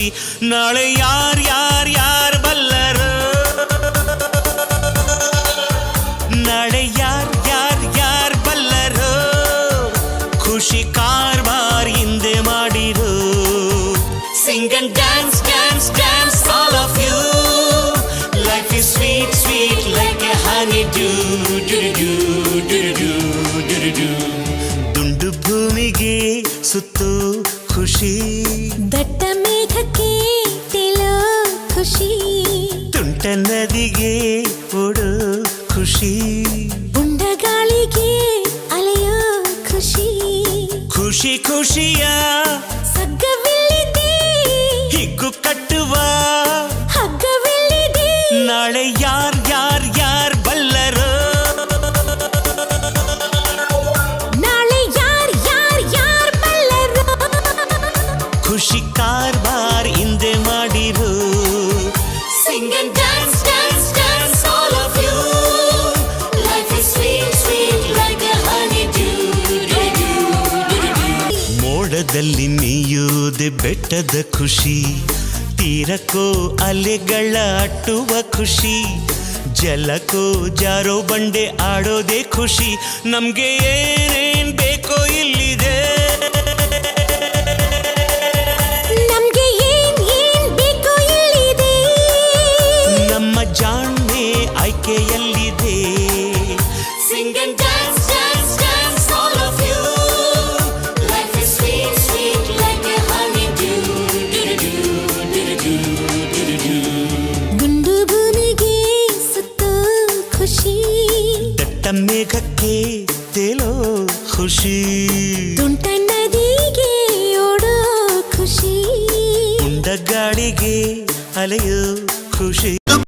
ನಾಳೆ ಯಾರ್ ಯಾರ್ ಯಾರ್ ಬಲ್ಲರು? ನಾಳೆ ಯಾರ್ ಯಾರ್ ಯಾರ್ ಬಲ್ಲರು? ಖುಷಿ ಕಾರ್ಬಾರ್ ಹಿಂದೆ ಮಾಡಿರು. Sing and dance dance dance all of you life is sweet sweet like a honey dew ದುಂಡು ಭೂಮಿಗೆ ಸುತ್ತು ಖುಷಿ. ದಟ್ಟ ತುಂಟ ನದಿಗೆ ಓಡೋ ಖುಷಿ ಉಂಡ ಗಾಳಿಗೆ ಅಲೆಯೋ ಖುಷಿ ಖುಷಿ ಖುಷಿಯ ಸಗ್ಗವಿಲ್ಲಿದೆ ಹಿಗ್ಗು ಕಟ್ಟುವ ಹಗ್ಗವಿಲ್ಲಿದೆ ನಾಳೆ ಯಾರ್ ಯಾರ್ ಯಾರ್ ಬಲ್ಲರು ನಾಳೆ ಯಾರ್ ಯಾರ್ ಯಾರ್ ಬಲ್ಲರು ಖುಷಿ ಕಾರ್ಬಾರ್ ಮೋಡದಲ್ಲಿ ನೀಯೋದೆ ಬೆಟ್ಟದ ಖುಷಿ. ತೀರಕ್ಕೋ ಅಲೆಗಳ ಅಟ್ಟುವ ಖುಷಿ. ಜಲಕ್ಕೋ ಜಾರೋ ಬಂಡೆ ಆಡೋದೇ ಖುಷಿ. ನಮ್ಗೆ ಏನೇನ್ ಬೇಕೋ ಇಲ್ಲಿದೆ. ನಮ್ಗೆ ಏನ್ ಏನ್ ಬೇಕೋ ಇಲ್ಲಿದೆ. ನಮ್ಮ ಜಾಣ್ಮೆ ಆಯ್ಕೆಯಲ್ಲಿದೆ ದಟ್ಟ ಮೇಘಕ್ಕೆ ತೇಲೋ ಖುಷಿ ತುಂಟ ನದಿಗೆ ಓಡೋ ಖುಷಿ ಉಂಡ ಗಾಳಿಗೆ ಅಲೆಯೋ ಖುಷಿ